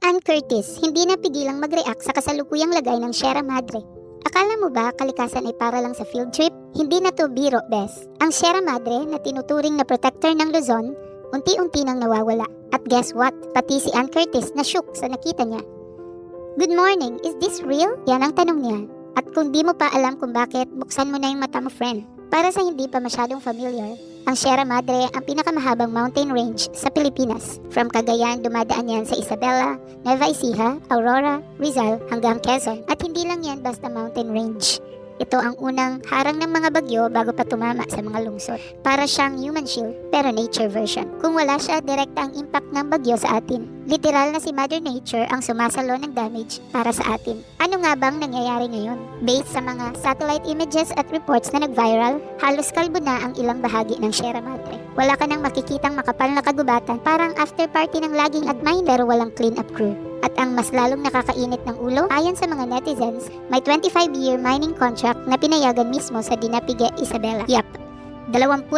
Ann Curtis, hindi na pigilang mag-react sa kasalukuyang lagay ng Sierra Madre. Akala mo ba kalikasan ay para lang sa field trip? Hindi na to biro, bes. Ang Sierra Madre na tinuturing na protector ng Luzon, unti-unti nang nawawala. At guess what? Pati si Ann Curtis na shook sa nakita niya. Good morning, is this real? Yan ang tanong niya. At kung di mo pa alam kung bakit, buksan mo na yung mata mo, friend. Para sa hindi pa masyadong familiar, ang Sierra Madre ang pinakamahabang mountain range sa Pilipinas. From Cagayan, dumadaan yan sa Isabela, Nueva Ecija, Aurora, Rizal hanggang Quezon. At hindi lang yan basta mountain range. Ito ang unang harang ng mga bagyo bago pa tumama sa mga lungsod. Para siyang human shield, pero nature version. Kung wala siya, direkta ang impact ng bagyo sa atin. Literal na si Mother Nature ang sumasalo ng damage para sa atin. Ano nga bang nangyayari ngayon? Based sa mga satellite images at reports na nag-viral, halos kalbo na ang ilang bahagi ng Sierra Madre. Wala ka nang makikitang makapal na kagubatan, parang after party ng laging at pero walang clean up crew. At ang mas lalong nakakainit ng ulo, ayon sa mga netizens, may 25-year mining contract na pinayagan mismo sa Dinapige, Isabela. Yap, 25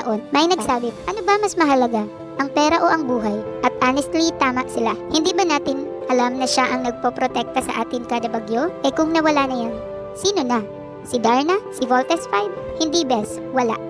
taon. May nagsabi, ano ba mas mahalaga? Ang pera o ang buhay? At honestly, tama sila. Hindi ba natin alam na siya ang nagpoprotekta sa atin kada bagyo? Eh kung nawala na yan, sino na? Si Darna? Si Voltes 5? Hindi bes, wala.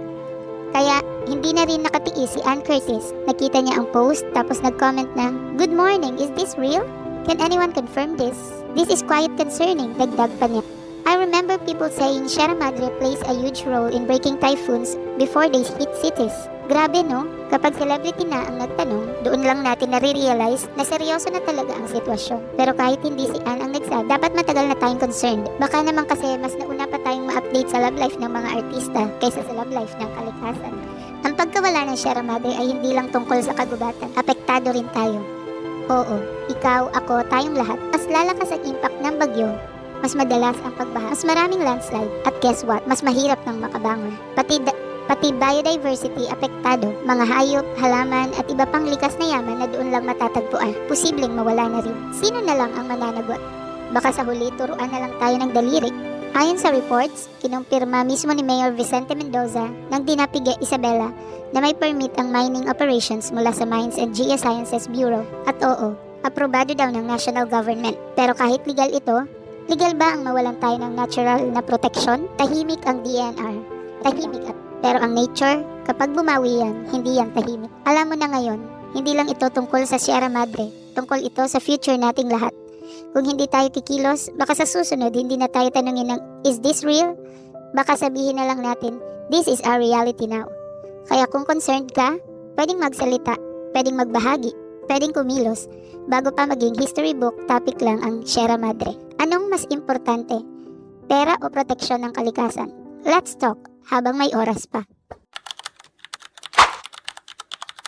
Kaya hindi na rin nakatiis si Ann Curtis. Nakita niya ang post tapos nag-comment ng, Good morning, is this real? Can anyone confirm this? This is quite concerning, dagdag pa niya. I remember people saying Sierra Madre plays a huge role in breaking typhoons before they hit cities. Grabe no? Kapag celebrity na ang nagtanong, doon lang natin nare-realize na seryoso na talaga ang sitwasyon. Pero kahit hindi si Ann ang nagsabi, dapat matagal na tayong concerned. Baka naman kasi mas nauna pa tayong ma-update sa love life ng mga artista kaysa sa love life ng kalikasan. Ang pagkawala ng Sierra Madre ay hindi lang tungkol sa kagubatan, apektado rin tayo. Oo, ikaw, ako, tayong lahat, mas lalakas ang impact ng bagyo mas madalas ang pagbaha, mas maraming landslide, at guess what, mas mahirap nang makabangon. Pati, pati biodiversity apektado, mga hayop, halaman, at iba pang likas na yaman na doon lang matatagpuan, posibleng mawala na rin. Sino na lang ang mananagot? Baka sa huli, turuan na lang tayo ng daliri. Ayon sa reports, kinumpirma mismo ni Mayor Vicente Mendoza ng Dinapige, Isabela na may permit ang mining operations mula sa Mines and Geosciences Bureau. At oo, aprobado daw ng national government. Pero kahit legal ito, Legal ba ang mawalan tayo ng natural na protection? Tahimik ang DNR. Tahimik at pero ang nature, kapag bumawi yan, hindi yan tahimik. Alam mo na ngayon, hindi lang ito tungkol sa Sierra Madre. Tungkol ito sa future nating lahat. Kung hindi tayo kikilos, baka sa susunod hindi na tayo tanungin ng, is this real? Baka sabihin na lang natin, this is our reality now. Kaya kung concerned ka, pwedeng magsalita, pwedeng magbahagi, pwedeng kumilos, bago pa maging history book topic lang ang Sierra Madre. Anong mas importante? Pera o proteksyon ng kalikasan? Let's talk habang may oras pa.